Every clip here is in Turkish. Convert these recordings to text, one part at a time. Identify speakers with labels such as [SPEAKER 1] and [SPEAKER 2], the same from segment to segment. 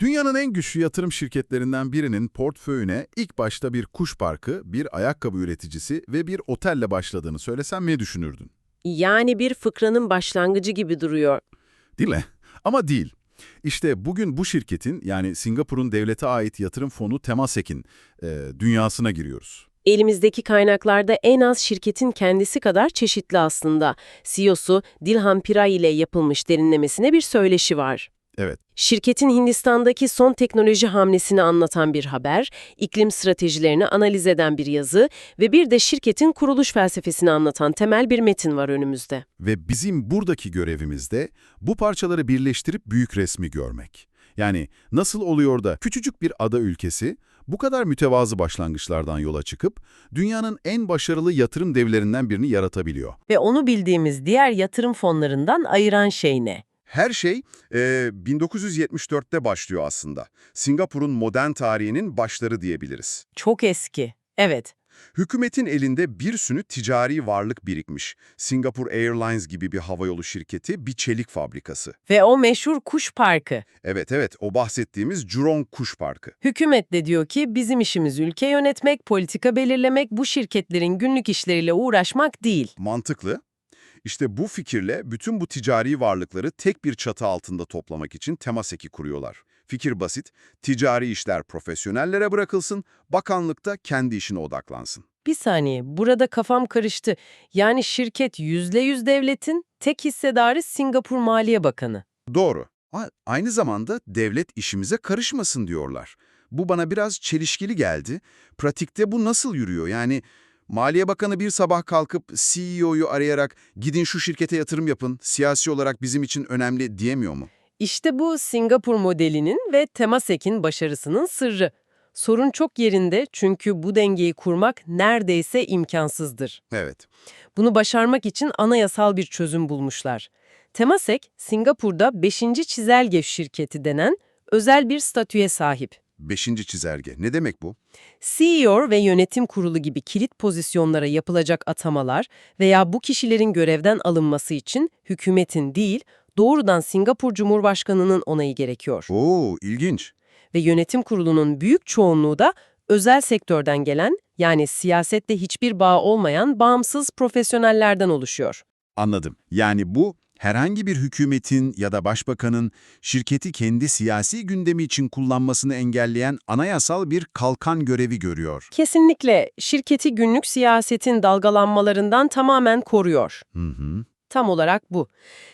[SPEAKER 1] Dünyanın en güçlü yatırım şirketlerinden birinin portföyüne ilk başta bir kuş parkı, bir ayakkabı üreticisi ve bir otelle başladığını söylesem ne düşünürdün?
[SPEAKER 2] Yani bir fıkranın başlangıcı gibi duruyor.
[SPEAKER 1] Değil mi? Ama değil. İşte bugün bu şirketin yani Singapur'un devlete ait yatırım fonu Temasek'in e, dünyasına giriyoruz.
[SPEAKER 2] Elimizdeki kaynaklarda en az şirketin kendisi kadar çeşitli aslında. CEO'su Dilhan Piray ile yapılmış derinlemesine bir söyleşi var.
[SPEAKER 1] Evet,
[SPEAKER 2] Şirketin Hindistan'daki son teknoloji hamlesini anlatan bir haber, iklim stratejilerini analiz eden bir yazı ve bir de şirketin kuruluş felsefesini anlatan temel bir metin var önümüzde.
[SPEAKER 1] ve bizim buradaki görevimiz de bu parçaları birleştirip büyük resmi görmek. Yani nasıl oluyor da küçücük bir ada ülkesi bu kadar mütevazı başlangıçlardan yola çıkıp dünyanın en başarılı yatırım devlerinden birini yaratabiliyor.
[SPEAKER 2] Ve onu bildiğimiz diğer yatırım fonlarından ayıran şey ne?
[SPEAKER 3] Her şey e, 1974'te başlıyor aslında. Singapur'un modern tarihinin başları diyebiliriz.
[SPEAKER 2] Çok eski. Evet.
[SPEAKER 3] Hükümetin elinde bir sürü ticari varlık birikmiş. Singapore Airlines gibi bir havayolu şirketi, bir çelik fabrikası.
[SPEAKER 2] Ve o meşhur kuş parkı.
[SPEAKER 3] Evet evet, o bahsettiğimiz Jurong Kuş Parkı.
[SPEAKER 2] Hükümet de diyor ki bizim işimiz ülke yönetmek, politika belirlemek, bu şirketlerin günlük işleriyle uğraşmak değil.
[SPEAKER 3] Mantıklı. İşte bu fikirle bütün bu ticari varlıkları tek bir çatı altında toplamak için Temasek'i kuruyorlar. Fikir basit, ticari işler profesyonellere bırakılsın, bakanlıkta kendi işine odaklansın.
[SPEAKER 2] Bir saniye, burada kafam karıştı. Yani şirket %100 devletin, tek hissedarı Singapur Maliye Bakanı.
[SPEAKER 3] Doğru. A- Aynı zamanda devlet işimize karışmasın diyorlar. Bu bana biraz çelişkili geldi. Pratikte bu nasıl yürüyor? Yani Maliye Bakanı bir sabah kalkıp CEO'yu arayarak gidin şu şirkete yatırım yapın, siyasi olarak bizim için önemli diyemiyor mu?
[SPEAKER 2] İşte bu Singapur modelinin ve Temasek'in başarısının sırrı. Sorun çok yerinde çünkü bu dengeyi kurmak neredeyse imkansızdır.
[SPEAKER 3] Evet.
[SPEAKER 2] Bunu başarmak için anayasal bir çözüm bulmuşlar. Temasek, Singapur'da 5. çizelge şirketi denen özel bir statüye sahip.
[SPEAKER 3] Beşinci çizelge. Ne demek bu?
[SPEAKER 2] CEO ve yönetim kurulu gibi kilit pozisyonlara yapılacak atamalar veya bu kişilerin görevden alınması için hükümetin değil, doğrudan Singapur Cumhurbaşkanı'nın onayı gerekiyor.
[SPEAKER 3] Oo, ilginç.
[SPEAKER 2] Ve yönetim kurulunun büyük çoğunluğu da özel sektörden gelen, yani siyasette hiçbir bağ olmayan bağımsız profesyonellerden oluşuyor.
[SPEAKER 1] Anladım. Yani bu herhangi bir hükümetin ya da başbakanın şirketi kendi siyasi gündemi için kullanmasını engelleyen anayasal bir kalkan görevi görüyor.
[SPEAKER 2] Kesinlikle şirketi günlük siyasetin dalgalanmalarından tamamen koruyor.
[SPEAKER 1] Hı hı.
[SPEAKER 2] Tam olarak bu.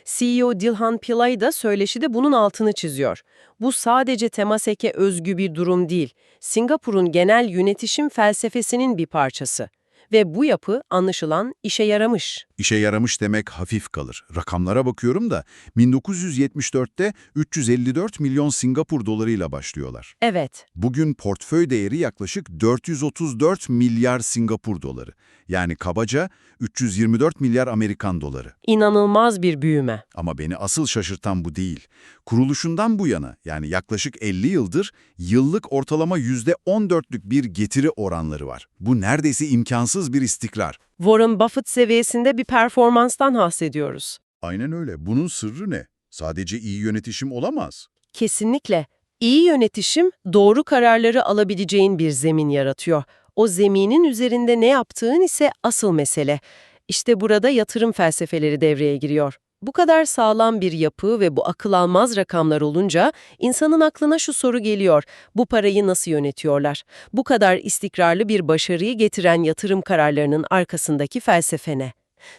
[SPEAKER 2] CEO Dilhan Pillay da söyleşide bunun altını çiziyor. Bu sadece Temasek'e özgü bir durum değil. Singapur'un genel yönetişim felsefesinin bir parçası. Ve bu yapı anlaşılan işe yaramış.
[SPEAKER 1] İşe yaramış demek hafif kalır. Rakamlara bakıyorum da 1974'te 354 milyon Singapur dolarıyla başlıyorlar.
[SPEAKER 2] Evet,
[SPEAKER 1] Bugün portföy değeri yaklaşık 434 milyar Singapur doları. Yani kabaca 324 milyar Amerikan doları.
[SPEAKER 2] inanılmaz bir büyüme.
[SPEAKER 1] Ama beni asıl şaşırtan bu değil. Kuruluşundan bu yana yani yaklaşık 50 yıldır yıllık ortalama %14'lük bir getiri oranları var. Bu neredeyse imkansız bir istikrar.
[SPEAKER 2] Warren Buffett seviyesinde bir performanstan bahsediyoruz.
[SPEAKER 1] Aynen öyle. Bunun sırrı ne? Sadece iyi yönetişim olamaz.
[SPEAKER 2] Kesinlikle. İyi yönetişim doğru kararları alabileceğin bir zemin yaratıyor. O zeminin üzerinde ne yaptığın ise asıl mesele. İşte burada yatırım felsefeleri devreye giriyor. Bu kadar sağlam bir yapı ve bu akıl almaz rakamlar olunca insanın aklına şu soru geliyor. Bu parayı nasıl yönetiyorlar? Bu kadar istikrarlı bir başarıyı getiren yatırım kararlarının arkasındaki felsefe ne?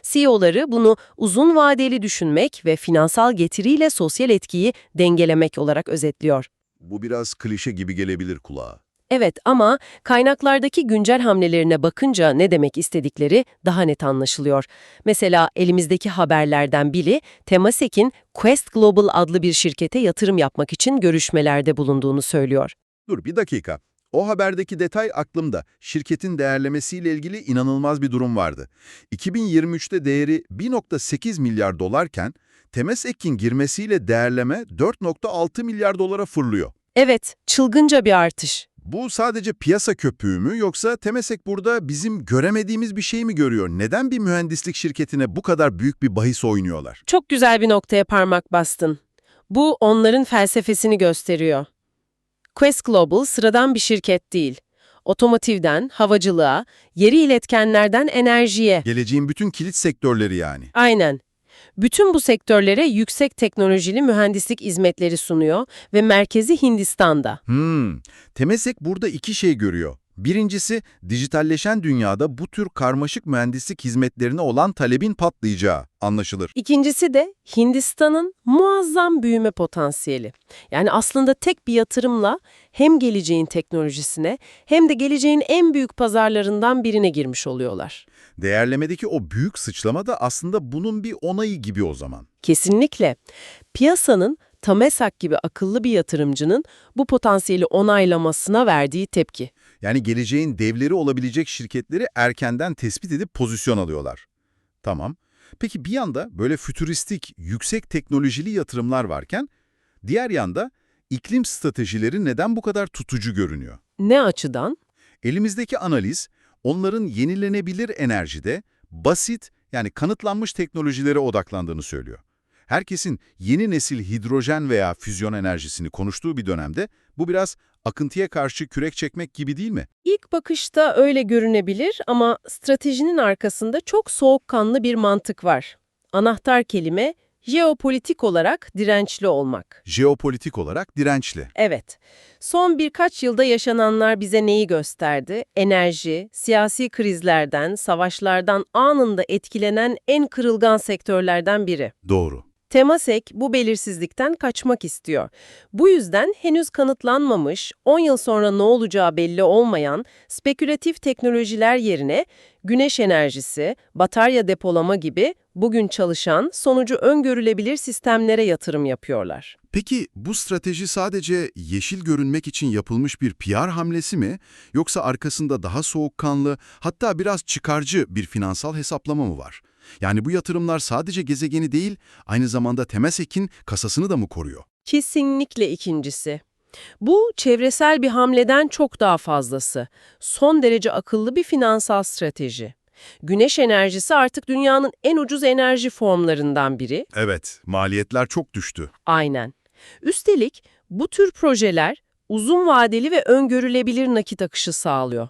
[SPEAKER 2] CEO'ları bunu uzun vadeli düşünmek ve finansal getiriyle sosyal etkiyi dengelemek olarak özetliyor.
[SPEAKER 1] Bu biraz klişe gibi gelebilir kulağa.
[SPEAKER 2] Evet ama kaynaklardaki güncel hamlelerine bakınca ne demek istedikleri daha net anlaşılıyor. Mesela elimizdeki haberlerden biri Temasek'in Quest Global adlı bir şirkete yatırım yapmak için görüşmelerde bulunduğunu söylüyor.
[SPEAKER 3] Dur bir dakika. O haberdeki detay aklımda. Şirketin değerlemesiyle ilgili inanılmaz bir durum vardı. 2023'te değeri 1.8 milyar dolarken Temesek'in girmesiyle değerleme 4.6 milyar dolara fırlıyor.
[SPEAKER 2] Evet, çılgınca bir artış.
[SPEAKER 3] Bu sadece piyasa köpüğü mü yoksa Temesek burada bizim göremediğimiz bir şey mi görüyor? Neden bir mühendislik şirketine bu kadar büyük bir bahis oynuyorlar?
[SPEAKER 2] Çok güzel bir noktaya parmak bastın. Bu onların felsefesini gösteriyor. Quest Global sıradan bir şirket değil. Otomotivden havacılığa, yeri iletkenlerden enerjiye.
[SPEAKER 1] Geleceğin bütün kilit sektörleri yani.
[SPEAKER 2] Aynen. Bütün bu sektörlere yüksek teknolojili mühendislik hizmetleri sunuyor ve merkezi Hindistan'da.
[SPEAKER 1] Hmm. Temesek burada iki şey görüyor. Birincisi, dijitalleşen dünyada bu tür karmaşık mühendislik hizmetlerine olan talebin patlayacağı anlaşılır.
[SPEAKER 2] İkincisi de Hindistan'ın muazzam büyüme potansiyeli. Yani aslında tek bir yatırımla hem geleceğin teknolojisine hem de geleceğin en büyük pazarlarından birine girmiş oluyorlar.
[SPEAKER 1] Değerlemedeki o büyük sıçrama da aslında bunun bir onayı gibi o zaman.
[SPEAKER 2] Kesinlikle. Piyasanın Tamesak gibi akıllı bir yatırımcının bu potansiyeli onaylamasına verdiği tepki.
[SPEAKER 1] Yani geleceğin devleri olabilecek şirketleri erkenden tespit edip pozisyon alıyorlar. Tamam. Peki bir yanda böyle fütüristik, yüksek teknolojili yatırımlar varken, diğer yanda iklim stratejileri neden bu kadar tutucu görünüyor?
[SPEAKER 2] Ne açıdan?
[SPEAKER 1] Elimizdeki analiz, onların yenilenebilir enerjide basit yani kanıtlanmış teknolojilere odaklandığını söylüyor. Herkesin yeni nesil hidrojen veya füzyon enerjisini konuştuğu bir dönemde bu biraz akıntıya karşı kürek çekmek gibi değil mi?
[SPEAKER 2] İlk bakışta öyle görünebilir ama stratejinin arkasında çok soğukkanlı bir mantık var. Anahtar kelime jeopolitik olarak dirençli olmak.
[SPEAKER 1] Jeopolitik olarak dirençli.
[SPEAKER 2] Evet, son birkaç yılda yaşananlar bize neyi gösterdi? Enerji, siyasi krizlerden, savaşlardan anında etkilenen en kırılgan sektörlerden biri.
[SPEAKER 1] Doğru.
[SPEAKER 2] Temasek bu belirsizlikten kaçmak istiyor. Bu yüzden henüz kanıtlanmamış, 10 yıl sonra ne olacağı belli olmayan spekülatif teknolojiler yerine güneş enerjisi, batarya depolama gibi bugün çalışan, sonucu öngörülebilir sistemlere yatırım yapıyorlar.
[SPEAKER 1] Peki bu strateji sadece yeşil görünmek için yapılmış bir PR hamlesi mi? Yoksa arkasında daha soğukkanlı, hatta biraz çıkarcı bir finansal hesaplama mı var? Yani bu yatırımlar sadece gezegeni değil, aynı zamanda Temesek'in kasasını da mı koruyor?
[SPEAKER 2] Kesinlikle ikincisi. Bu çevresel bir hamleden çok daha fazlası. Son derece akıllı bir finansal strateji. Güneş enerjisi artık dünyanın en ucuz enerji formlarından biri.
[SPEAKER 1] Evet, maliyetler çok düştü.
[SPEAKER 2] Aynen. Üstelik bu tür projeler uzun vadeli ve öngörülebilir nakit akışı sağlıyor.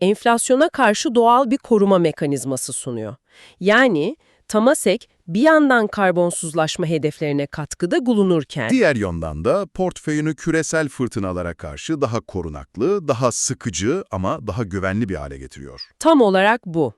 [SPEAKER 2] Enflasyona karşı doğal bir koruma mekanizması sunuyor. Yani Tamasek bir yandan karbonsuzlaşma hedeflerine katkıda bulunurken
[SPEAKER 1] Diğer yandan da portföyünü küresel fırtınalara karşı daha korunaklı, daha sıkıcı ama daha güvenli bir hale getiriyor.
[SPEAKER 2] tam olarak bu.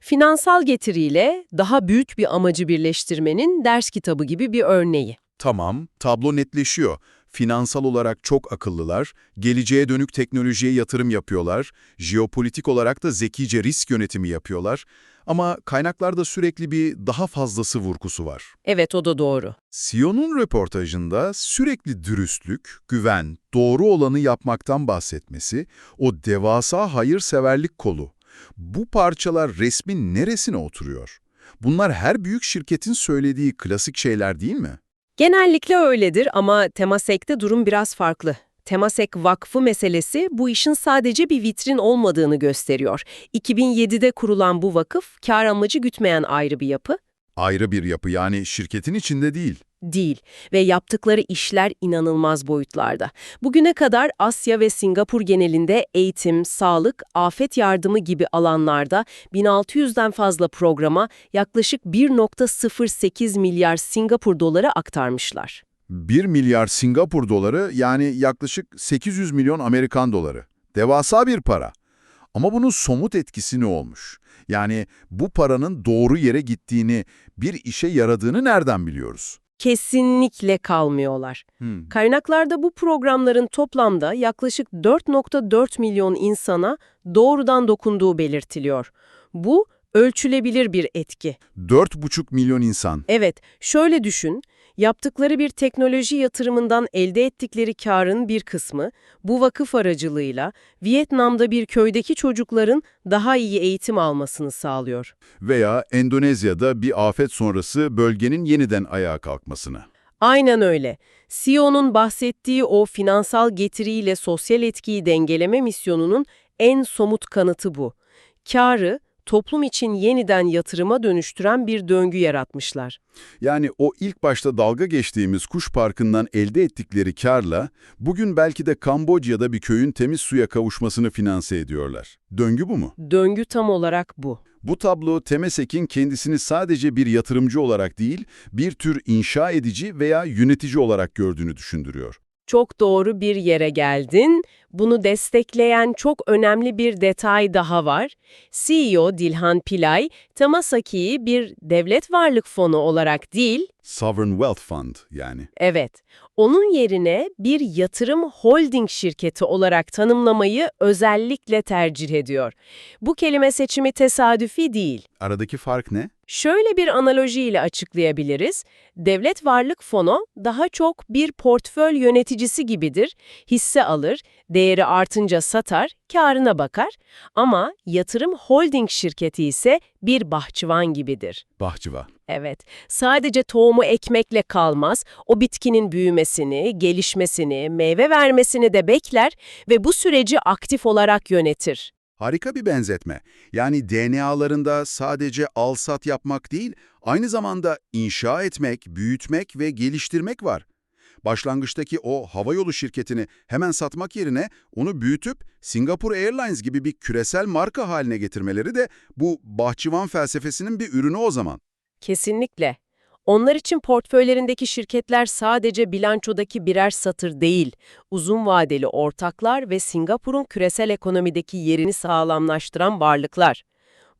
[SPEAKER 2] Finansal getiriyle daha büyük bir amacı birleştirmenin ders kitabı gibi bir örneği.
[SPEAKER 1] Tamam, tablo netleşiyor. Finansal olarak çok akıllılar, geleceğe dönük teknolojiye yatırım yapıyorlar, jeopolitik olarak da zekice risk yönetimi yapıyorlar. Ama kaynaklarda sürekli bir daha fazlası vurgusu var.
[SPEAKER 2] Evet o da doğru.
[SPEAKER 1] Sion'un röportajında sürekli dürüstlük, güven, doğru olanı yapmaktan bahsetmesi, o devasa hayırseverlik kolu. Bu parçalar resmin neresine oturuyor? Bunlar her büyük şirketin söylediği klasik şeyler değil mi?
[SPEAKER 2] Genellikle öyledir ama Temasek'te durum biraz farklı. Temasek Vakfı meselesi bu işin sadece bir vitrin olmadığını gösteriyor. 2007'de kurulan bu vakıf, kar amacı gütmeyen ayrı bir yapı
[SPEAKER 1] Ayrı bir yapı yani şirketin içinde değil.
[SPEAKER 2] değil ve yaptıkları işler inanılmaz boyutlarda. Bugüne kadar Asya ve Singapur genelinde eğitim, sağlık, afet yardımı gibi alanlarda 1600'den fazla programa yaklaşık 1.08 milyar Singapur doları aktarmışlar.
[SPEAKER 1] 1 milyar Singapur doları yani yaklaşık 800 milyon Amerikan doları. Devasa bir para. Ama bunun somut etkisi ne olmuş? Yani bu paranın doğru yere gittiğini, bir işe yaradığını nereden biliyoruz?
[SPEAKER 2] Kesinlikle kalmıyorlar.
[SPEAKER 1] Hmm.
[SPEAKER 2] Kaynaklarda bu programların toplamda yaklaşık 4.4 milyon insana doğrudan dokunduğu belirtiliyor. Bu ölçülebilir bir etki.
[SPEAKER 1] 4,5 milyon insan.
[SPEAKER 2] Evet, şöyle düşün, yaptıkları bir teknoloji yatırımından elde ettikleri karın bir kısmı bu vakıf aracılığıyla Vietnam'da bir köydeki çocukların daha iyi eğitim almasını sağlıyor.
[SPEAKER 1] Veya Endonezya'da bir afet sonrası bölgenin yeniden ayağa kalkmasını.
[SPEAKER 2] Aynen öyle. CEO'nun bahsettiği o finansal getiriyle sosyal etkiyi dengeleme misyonunun en somut kanıtı bu. Karı toplum için yeniden yatırıma dönüştüren bir döngü yaratmışlar.
[SPEAKER 4] Yani o ilk başta dalga geçtiğimiz kuş parkından elde ettikleri karla bugün belki de Kamboçya'da bir köyün temiz suya kavuşmasını finanse ediyorlar. Döngü bu mu?
[SPEAKER 2] Döngü tam olarak bu.
[SPEAKER 4] Bu tablo Temesek'in kendisini sadece bir yatırımcı olarak değil, bir tür inşa edici veya yönetici olarak gördüğünü düşündürüyor.
[SPEAKER 2] Çok doğru bir yere geldin. Bunu destekleyen çok önemli bir detay daha var. CEO Dilhan Pillay, Tamasaki'yi bir devlet varlık fonu olarak değil,
[SPEAKER 4] Sovereign Wealth Fund yani.
[SPEAKER 2] evet, onun yerine bir yatırım holding şirketi olarak tanımlamayı özellikle tercih ediyor. Bu kelime seçimi tesadüfi değil.
[SPEAKER 4] Aradaki fark ne?
[SPEAKER 2] Şöyle bir analojiyle açıklayabiliriz. Devlet varlık fonu daha çok bir portföy yöneticisi gibidir. Hisse alır, değeri artınca satar, karına bakar. Ama yatırım holding şirketi ise bir bahçıvan gibidir.
[SPEAKER 4] Bahçıva.
[SPEAKER 2] Evet, sadece tohumu ekmekle kalmaz, o bitkinin büyümesini, gelişmesini, meyve vermesini de bekler ve bu süreci aktif olarak yönetir.
[SPEAKER 1] Harika bir benzetme. Yani DNA'larında sadece al-sat yapmak değil, aynı zamanda inşa etmek, büyütmek ve geliştirmek var. Başlangıçtaki o havayolu şirketini hemen satmak yerine onu büyütüp Singapore Airlines gibi bir küresel marka haline getirmeleri de bu bahçıvan felsefesinin bir ürünü o zaman.
[SPEAKER 2] Kesinlikle. Onlar için portföylerindeki şirketler sadece bilançodaki birer satır değil, uzun vadeli ortaklar ve Singapur'un küresel ekonomideki yerini sağlamlaştıran varlıklar.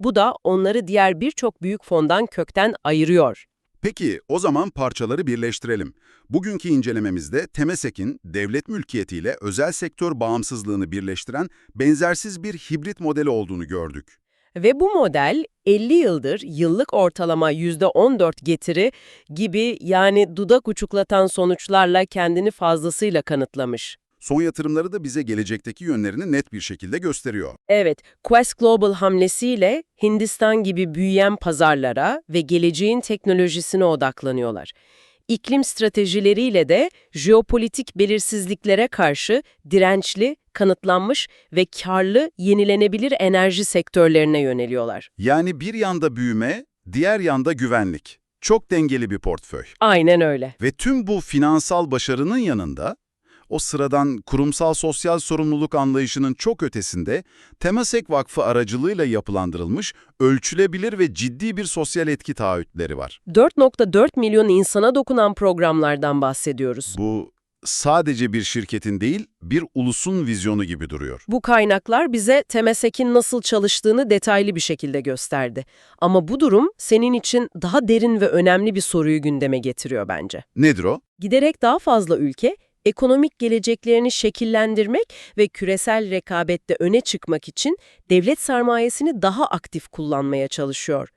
[SPEAKER 2] Bu da onları diğer birçok büyük fondan kökten ayırıyor.
[SPEAKER 1] Peki o zaman parçaları birleştirelim. Bugünkü incelememizde Temesek'in devlet mülkiyetiyle özel sektör bağımsızlığını birleştiren benzersiz bir hibrit modeli olduğunu gördük.
[SPEAKER 2] Ve bu model 50 yıldır yıllık ortalama %14 getiri gibi yani dudak uçuklatan sonuçlarla kendini fazlasıyla kanıtlamış.
[SPEAKER 1] Son yatırımları da bize gelecekteki yönlerini net bir şekilde gösteriyor.
[SPEAKER 2] Evet, Quest Global hamlesiyle Hindistan gibi büyüyen pazarlara ve geleceğin teknolojisine odaklanıyorlar. İklim stratejileriyle de jeopolitik belirsizliklere karşı dirençli, kanıtlanmış ve karlı yenilenebilir enerji sektörlerine yöneliyorlar.
[SPEAKER 1] Yani bir yanda büyüme, diğer yanda güvenlik. Çok dengeli bir portföy.
[SPEAKER 2] Aynen öyle.
[SPEAKER 1] Ve tüm bu finansal başarının yanında, o sıradan kurumsal sosyal sorumluluk anlayışının çok ötesinde, Temasek Vakfı aracılığıyla yapılandırılmış, ölçülebilir ve ciddi bir sosyal etki taahhütleri var.
[SPEAKER 2] 4.4 milyon insana dokunan programlardan bahsediyoruz.
[SPEAKER 1] Bu sadece bir şirketin değil, bir ulusun vizyonu gibi duruyor.
[SPEAKER 2] Bu kaynaklar bize Temesek'in nasıl çalıştığını detaylı bir şekilde gösterdi. Ama bu durum senin için daha derin ve önemli bir soruyu gündeme getiriyor bence.
[SPEAKER 1] Nedir o?
[SPEAKER 2] Giderek daha fazla ülke, ekonomik geleceklerini şekillendirmek ve küresel rekabette öne çıkmak için devlet sermayesini daha aktif kullanmaya çalışıyor.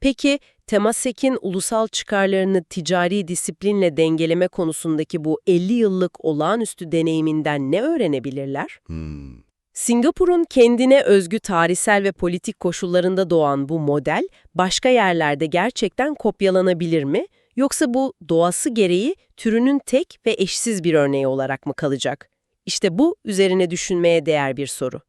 [SPEAKER 2] Peki, Temasek'in ulusal çıkarlarını ticari disiplinle dengeleme konusundaki bu 50 yıllık olağanüstü deneyiminden ne öğrenebilirler?
[SPEAKER 1] Hmm.
[SPEAKER 2] Singapur'un kendine özgü tarihsel ve politik koşullarında doğan bu model başka yerlerde gerçekten kopyalanabilir mi? Yoksa bu doğası gereği türünün tek ve eşsiz bir örneği olarak mı kalacak? İşte bu üzerine düşünmeye değer bir soru.